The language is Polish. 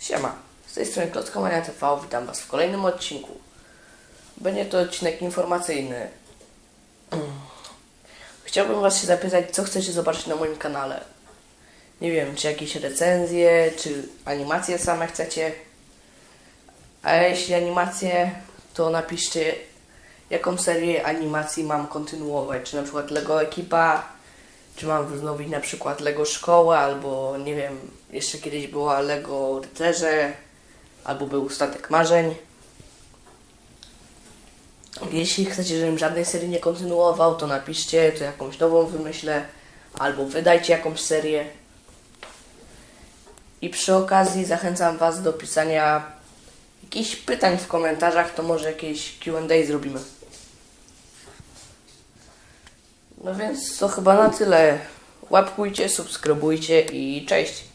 Siema, z tej strony Klocka Mania TV, witam Was w kolejnym odcinku. Będzie to odcinek informacyjny. Chciałbym Was się zapytać, co chcecie zobaczyć na moim kanale. Nie wiem, czy jakieś recenzje, czy animacje same chcecie. A jeśli animacje, to napiszcie, jaką serię animacji mam kontynuować. Czy na przykład Lego Ekipa, czy mam wznowić na przykład Lego Szkoła, albo nie wiem, jeszcze kiedyś była Lego Rycerze, albo był Statek Marzeń. Jeśli chcecie, żebym żadnej serii nie kontynuował, to napiszcie, to jakąś nową wymyślę, albo wydajcie jakąś serię. I przy okazji zachęcam Was do pisania jakichś pytań w komentarzach, to może jakieś Q&A zrobimy. No więc to chyba na tyle. Łapkujcie, subskrybujcie i cześć.